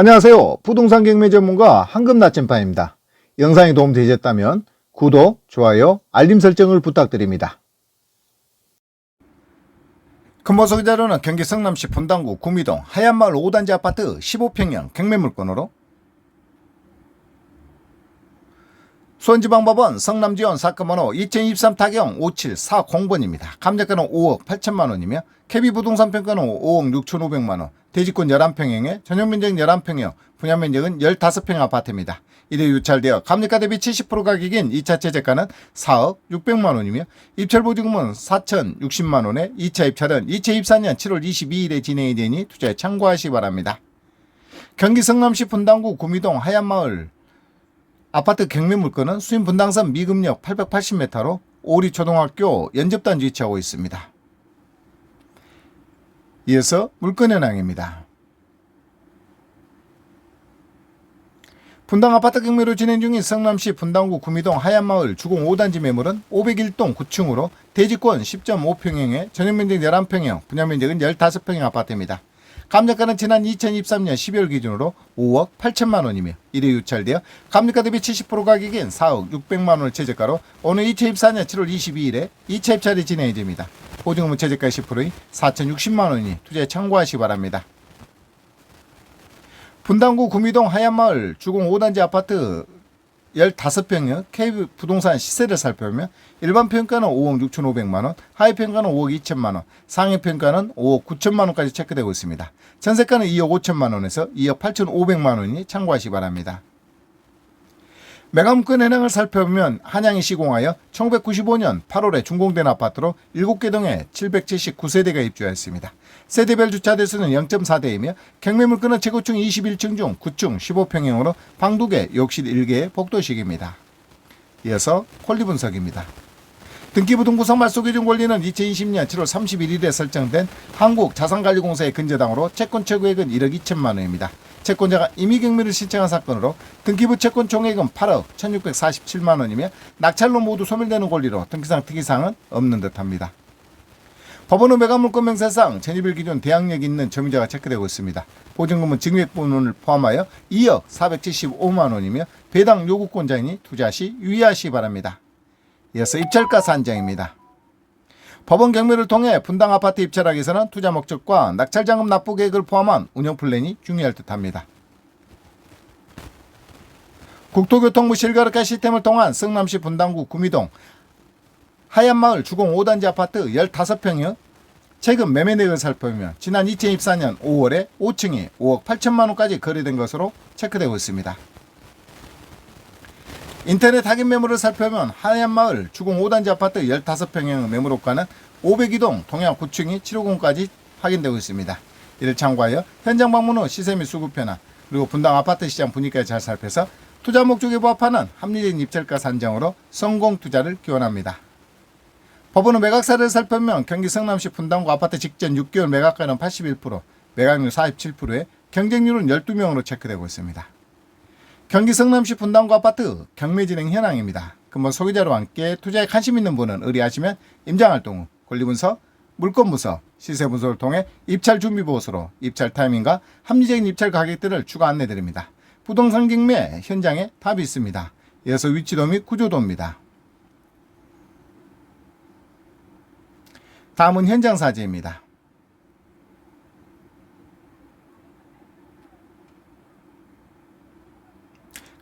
안녕하세요. 부동산 경매 전문가 황금 나침반입니다. 영상이 도움되셨다면 구독, 좋아요, 알림 설정을 부탁드립니다. 근본소 기자료는 경기 성남시 분당구 구미동 하얀마을 5단지 아파트 15평형 경매 물건으로 수원지방법원 성남지원 사건번호 2023 타경 5740번입니다. 감정가는 5억 8천만 원이며 KB 부동산 평가는 5억 6천5백만 원, 대지권 11평형에 전용면적 11평형, 분양면적은 15평 아파트입니다. 이래 유찰되어 감정가 대비 70% 가격인 2차 최저가는 4억 6백만 원이며 입찰 보증금은 4천 60만 원에 2차 입찰은 2024년 7월 22일에 진행이 되니 투자에 참고하시 기 바랍니다. 경기 성남시 분당구 구미동 하얀마을 아파트 경매 물건은 수인 분당선 미금역 880m로 오리 초등학교 연접단 위치하고 있습니다. 이어서 물건 현황입니다. 분당 아파트 경매로 진행 중인 성남시 분당구 구미동 하얀마을 주공 5단지 매물은 501동 9층으로 대지권 10.5평형에 전용면적 11평형, 분양면적은 15평형 아파트입니다. 감정가는 지난 2023년 12월 기준으로 5억 8천만 원이며 이래 유찰되어 감정가 대비 70% 가격인 4억 600만 원을 최저가로 오늘 2024년 7월 22일에 2차 입찰이 진행이 됩니다. 보증금은 최저가 10%인 4,060만 원이니 투자에 참고하시기 바랍니다. 분당구 구미동 하얀마을 주공 5단지 아파트 15평형 KB 부동산 시세를 살펴보면 일반 평가는 5억 6천5백만 원, 하위 평가는 5억 2천만 원, 상위 평가는 5억 9천만 원까지 체크되고 있습니다. 전세가는 2억 5천만 원에서 2억 8천5백만 원이 참고하시기 바랍니다. 매각물건 현황을 살펴보면 한양이 시공하여 1995년 8월에 준공된 아파트로 7개 동에 779세대가 입주하였습니다. 세대별 주차 대수는 0.4대이며 경매물건은 최고층 21층 중 9층 15평형으로 방 2개, 욕실 1개, 복도식입니다. 이어서 권리 분석입니다. 등기부등 구성 말소 기준 권리는 2020년 7월 31일에 설정된 한국자산관리공사의 근저당으로 채권 최고액은 1억 2천만 원입니다. 채권자가 임의 경매를 신청한 사건으로 등기부 채권 총액은 8억 1,647만 원이며 낙찰로 모두 소멸되는 권리로 등기상 특이사항은 없는 듯합니다. 법원의 매각물건 명세상 전입일 기준 대항력이 있는 점유자가 체크되고 있습니다. 보증금은 증액분을 포함하여 2억 475만 원이며 배당 요구권자이니 투자 시 유의하시기 바랍니다. 이어서 입찰가 산정입니다. 법원 경매를 통해 분당 아파트 입찰하기 위해서는 투자 목적과 낙찰자금 납부 계획을 포함한 운영 플랜이 중요할 듯합니다. 국토교통부 실거래가 시스템을 통한 성남시 분당구 구미동 하얀마을 주공 5단지 아파트 15평형 최근 매매 내역을 살펴보면 지난 2024년 5월에 5층이 5억 8천만 원까지 거래된 것으로 체크되고 있습니다. 인터넷 확인 매물을 살펴보면 하얀 마을 주공 5단지 아파트 15평형 매물호가는 502동 동양 9층이 750까지 확인되고 있습니다. 이를 참고하여 현장 방문 후 시세 및 수급 변화 그리고 분당 아파트 시장 분위기까지 잘 살펴서 투자 목적에 부합하는 합리적인 입찰가 산정으로 성공 투자를 기원합니다. 법원은 매각사를 살펴보면 경기 성남시 분당구 아파트 직전 6개월 매각가는 81%, 매각률 47%에 경쟁률은 12명으로 체크되고 있습니다. 경기 성남시 분당구 아파트 경매 진행 현황입니다. 근본 소개자로 함께 투자에 관심 있는 분은 의뢰하시면 임장활동 후 권리분석, 물건분석, 시세분석을 통해 입찰 준비 보고서로 입찰 타이밍과 합리적인 입찰 가격들을 추가 안내드립니다. 부동산 경매 현장에 답이 있습니다. 이어서 위치도 및 구조도입니다. 다음은 현장 사진입니다.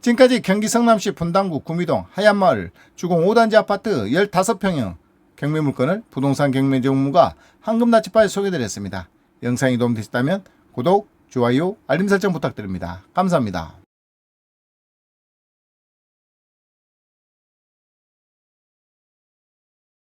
지금까지 경기 성남시 분당구 구미동 하얀마을 주공 5단지 아파트 15평형 경매 물건을 부동산 경매 전문가 황금나치파에 소개드렸습니다. 영상이 도움되셨다면 구독, 좋아요, 알림 설정 부탁드립니다. 감사합니다.